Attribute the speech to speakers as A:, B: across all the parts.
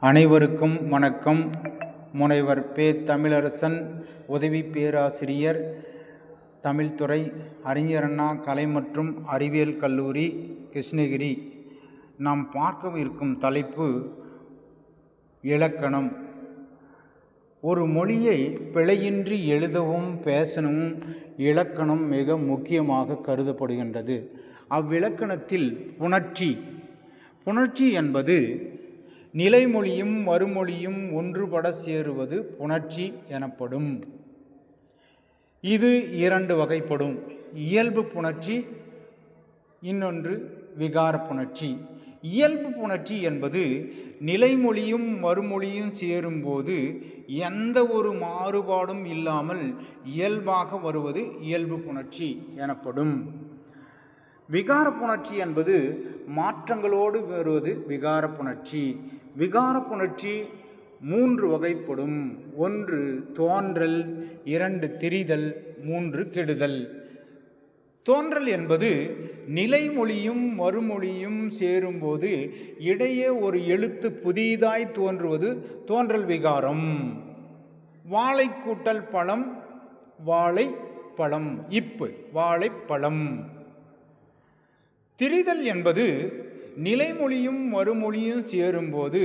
A: அனைவருக்கும் வணக்கம். முனைவர் பே தமிழரசன் உதவி பேராசிரியர் தமிழ்துறை அறிஞர் அண்ணா கலை மற்றும் அறிவியல் கல்லூரி கிருஷ்ணகிரி. நாம் பார்க்க இருக்கும் தலைப்பு இலக்கணம். ஒரு மொழியை பிழையின்றி எழுதவும் பேசவும் இலக்கணம் மிக முக்கியமாக கருதப்படுகின்றது. அவ்விலக்கணத்தில் புணர்ச்சி. புணர்ச்சி என்பது நிலைமொழியும் மறுமொழியும் ஒன்றுபட சேருவது புணர்ச்சி எனப்படும். இது இரண்டு வகைப்படும். இயல்பு புணர்ச்சி இன்னொன்று விகார புணர்ச்சி. இயல்பு புணர்ச்சி என்பது நிலைமொழியும் மறுமொழியும் சேரும்போது எந்த ஒரு மாறுபாடும் இல்லாமல் இயல்பாக வருவது இயல்பு புணர்ச்சி எனப்படும். விகார புணர்ச்சி என்பது மாற்றங்களோடு வருவது விகார புணர்ச்சி. விகார புணர்ச்சி மூன்று வகைப்படும். ஒன்று தோன்றல் இரண்டு திரிதல் மூன்று கெடுதல். தோன்றல் என்பது நிலைமொழியும் மறுமொழியும் சேரும்போது இடையே ஒரு எழுத்து புதிதாய் தோன்றுவது தோன்றல் விகாரம். வாழைக்கூட்டல் பழம் வாழை பழம் இப்பு வாழைப்பழம். திரிதல் என்பது நிலைமொழியும் மறுமொழியும் சேரும்போது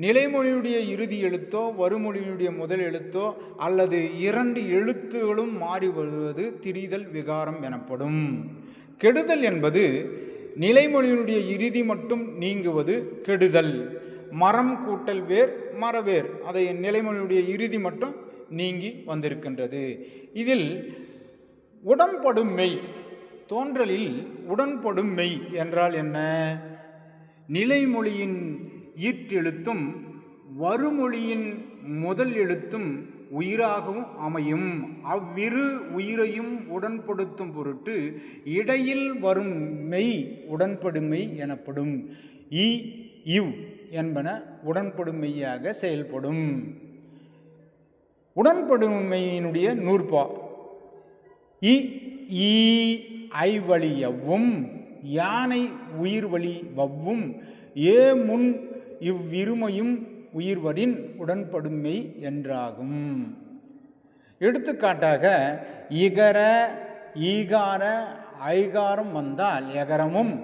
A: நிலைமொழியுடைய இறுதி எழுத்தோ வறுமொழியுடைய முதல் எழுத்தோ அல்லது இரண்டு எழுத்துகளும் மாறி வருவது திரிதல் விகாரம் எனப்படும். கெடுதல் என்பது நிலைமொழியினுடைய இறுதி மட்டும் நீங்குவது கெடுதல். மரம் கூட்டல் வேர் மரவேர். அதை நிலைமொழியுடைய இறுதி மட்டும் நீங்கி வந்திருக்கின்றது. இதில் உடன்படும் மெய் தோன்றலில் உடன்படும் மெய் என்றால் என்ன? நிலைமொழியின் ஈற்றெழுத்தும் வறுமொழியின் முதல் எழுத்தும் உயிராகவும் அமையும். அவ்விரு உயிரையும் உடன்படுத்தும் பொருட்டு இடையில் வரும் மெய் உடன்படுமை எனப்படும். இ இவ் என்பன உடன்படுமையாக செயல்படும். உடன்படுமையினுடைய நூற்பா. இ ஈ ஐவழி எவ்வும் யானை உயிர் வழி வவ்வும் ஏ முன் இவ்விருமையும் உயிர்வரின் உடன்படுமை என்றாகும். எடுத்துக்காட்டாக இகர ஈகார ஐகாரம் வந்தால் எகரமும்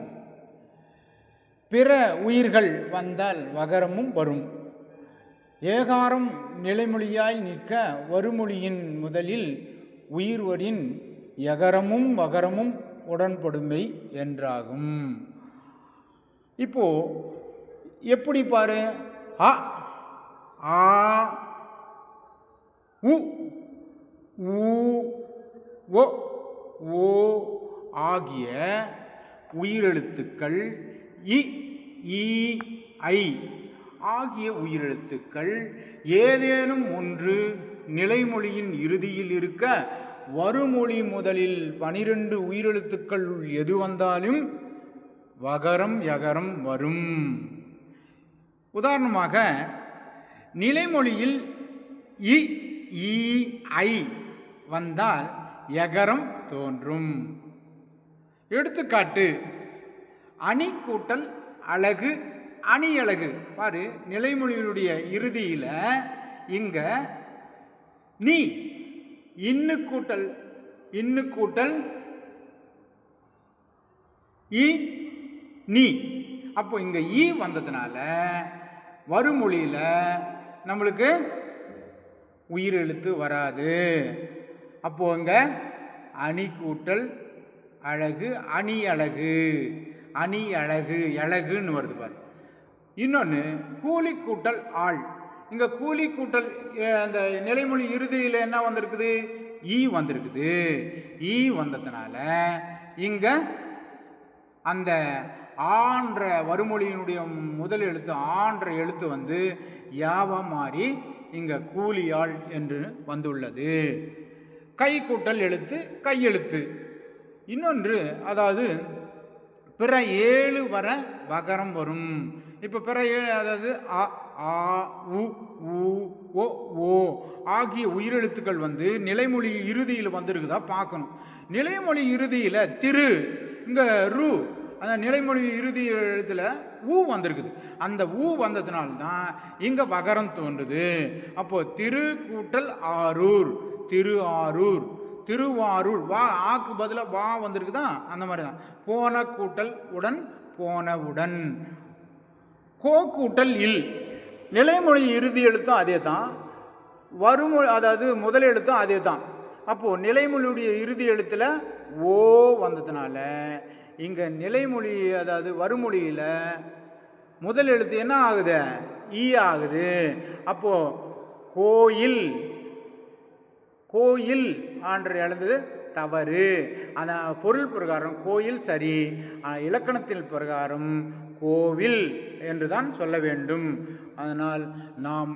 A: பிற உயிர்கள் வந்தால் வகரமும் வரும். ஏகாரம் நிலைமொழியாய் நிற்க வருமொழியின் முதலில் உயிர்வரின் எகரமும் வகரமும் உடன்படுமை என்றாகும். இப்போ எப்படி பாரு? அ ஆ உ ஊ ஒ ஓ ஆகிய உயிரெழுத்துக்கள் இ ஈ ஐ ஆகிய உயிரெழுத்துக்கள் ஏதேனும் ஒன்று நிலைமொழியின் இறுதியில் இருக்க வருமொழி முதலில் பனிரெண்டு உயிரெழுத்துக்கள் எது வந்தாலும் வகரம் யகரம் வரும். உதாரணமாக நிலைமொழியில் இ ஈ ஐ வந்தால் யகரம் தோன்றும். எடுத்துக்காட்டு அணி கூட்டல் அழகு அணி அழகு பாரு நிலைமொழியினுடைய இறுதியில் இங்கே நீ இன்னு கூட்டல் இன்னு கூட்டல் இ நீ. அப்போ இங்க ஈ வந்ததுனால வருமொழியில் நம்மளுக்கு உயிரெழுத்து வராது. அப்போ இங்க அணி கூட்டல் அழகு அணி அழகு. அணி அழகு அழகுன்னு வருது பாரு. இன்னொன்று கூலி கூட்டல் ஆள். இங்கே கூலி கூட்டல் அந்த நிலைமொழி இறுதியில் என்ன வந்திருக்குது? ஈ வந்திருக்குது. ஈ வந்ததுனால இங்கே அந்த ஆன்ற வறுமொழியினுடைய முதல் எழுத்து ஆன்ற எழுத்து வந்து யாவா மாறி இங்கே கூலியாள் என்று வந்துள்ளது. கை கூட்டல் எழுத்து கையெழுத்து இன்னொன்று அதாவது பிற ஏழு வர வகரம் வரும். இப்போ பிற ஏழு அதாவது அ ஆ உ ஊ ஓ ஓ ஆகிய உயிரெழுத்துக்கள் வந்து நிலைமொழி இறுதியில் வந்திருக்குதா பார்க்கணும். நிலைமொழி இறுதியில் திரு இங்கே ரு அந்த நிலைமொழி இறுதி எழுத்தில் ஊ வந்திருக்குது. அந்த ஊ வந்ததுனால்தான் இங்கே வகரம் தோன்றுது. அப்போது திரு கூட்டல் ஆரூர் திரு ஆரூர் திருவாரூர் வா ஆக்கு பதிலாக வா வந்திருக்குதா? அந்த மாதிரி தான் போன கூட்டல் உடன் போனவுடன் கோ கூட்டல் இல். நிலைமொழி இறுதி எழுத்தும் அதே தான் வருமொழி அதாவது முதல் எழுத்தும் அதே தான் அப்போது நிலைமொழியுடைய இறுதி எழுத்தில் ஓ வந்ததுனால இங்கே நிலைமொழி அதாவது வருமொழியில் முதல் எழுத்து என்ன ஆகுது? ஈ ஆகுது. அப்போது கோயில் கோயில் ஆன்று எழுந்தது தவறு. அந்த பொருள் பிரகாரம் கோயில் சரி. ஆனால் இலக்கணத்தின் பிரகாரம் கோவில் என்று தான் சொல்ல வேண்டும். அதனால் நாம்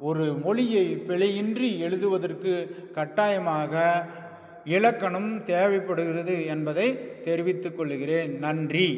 A: ஒரு மொழியை பிழையின்றி எழுதுவதற்கு கட்டாயமாக இலக்கணம் தேவைப்படுகிறது என்பதை தெரிவித்துக் கொள்கிறேன். நன்றி.